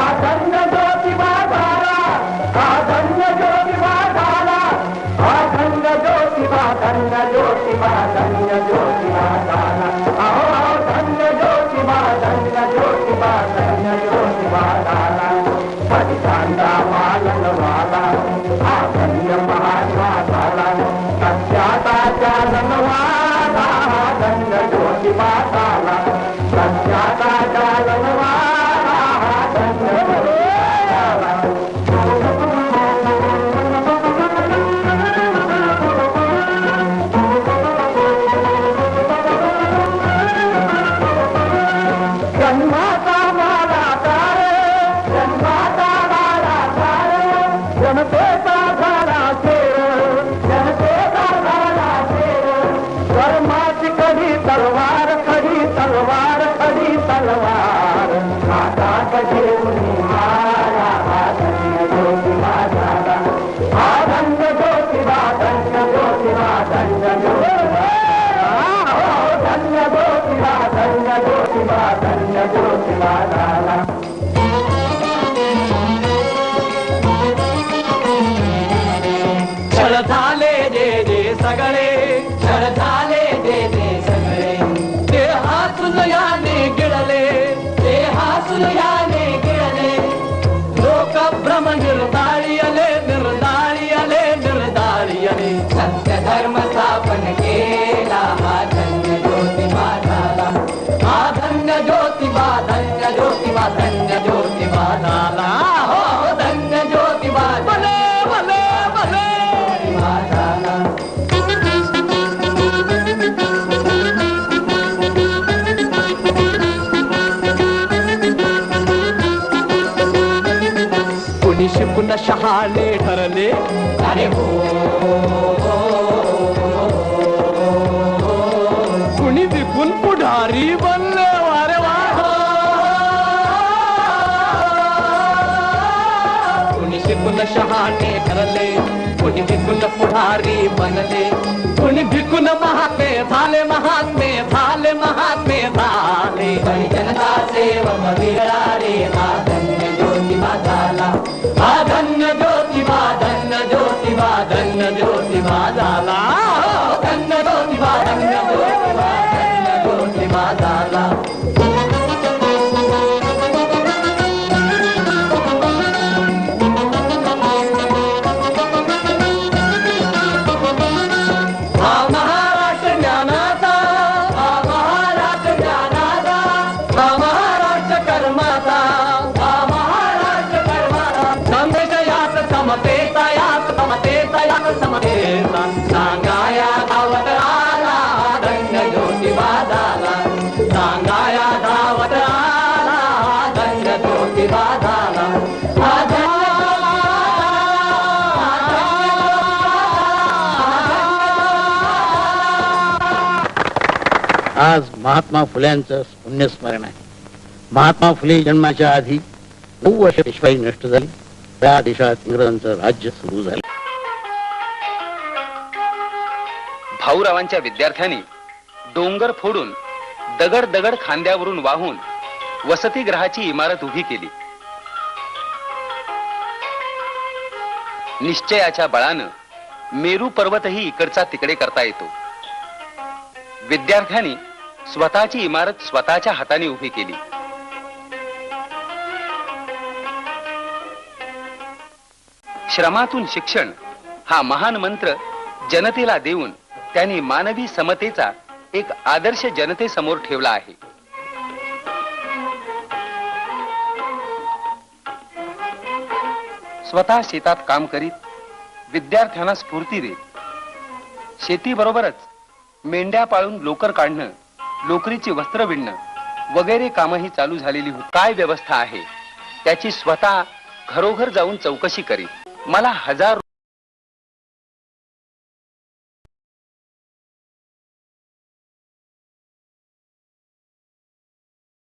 आदंड ज्योतिबा झाला आदंड ज्योतिबा धन्य ज्योतिबा धन्य ज्योतिबा धन्य ज्योतिबा ज्योतिबा धन्य ज्योतिबा धन्य ज्योतिबा झाला हो धन्य ज्योतिबा भले भले भले ज्योतिबा झाला कुणी शिकून शहाणे ठरले. अरे हो. कुणी विकून पुढारी कुणी शहाणे ठरले कोणी विकून पुढारी बनले. कोणी भिकून महात्मे झाले महात्मे झाले महात्मे झाले. जनता सेवक विरळाले हा धन्य ज्योतिबा झाला हा धन्य ज्योतिबा धन्य ज्योतिबा धन्य ज्योतिबा झाला समतेचा समतेचा समतेचा सांगाया धावत आला ज्योतिबा झाला सांगाया धावत आला ज्योतिबा झाला आज महात्मा फुल्यांचं पुण्यस्मरण आहे. महात्मा फुले जन्माच्या आधी नऊ वर्ष पेशवाई नष्ट झाली. त्या देशात इंग्रजांचं राज्य सुरू झालं. भाऊरावांच्या विद्यार्थ्यांनी डोंगर फोडून दगड दगड खांद्यावरून वाहून वसतिगृहाची इमारत उभी केली. निश्चयाच्या बळानं मेरू पर्वतही इकडचा तिकडे करता येतो. विद्यार्थ्यांनी स्वतःची इमारत स्वतःच्या हाताने उभी केली. श्रमातून शिक्षण हा महान मंत्र जनतेला देऊन त्यांनी मानवी समतेचा एक आदर्श जनतेसमोर ठेवला आहे. स्वतः शेतात काम करीत विद्यार्थ्यांना स्फूर्ती देत शेतीबरोबरच मेंढ्या पाळून लोकर काढणं लोकरीची वस्त्र विणणं वगैरे कामही चालू झालेली काय व्यवस्था आहे? त्याची स्वतः घरोघर जाऊन चौकशी करीत मला हजार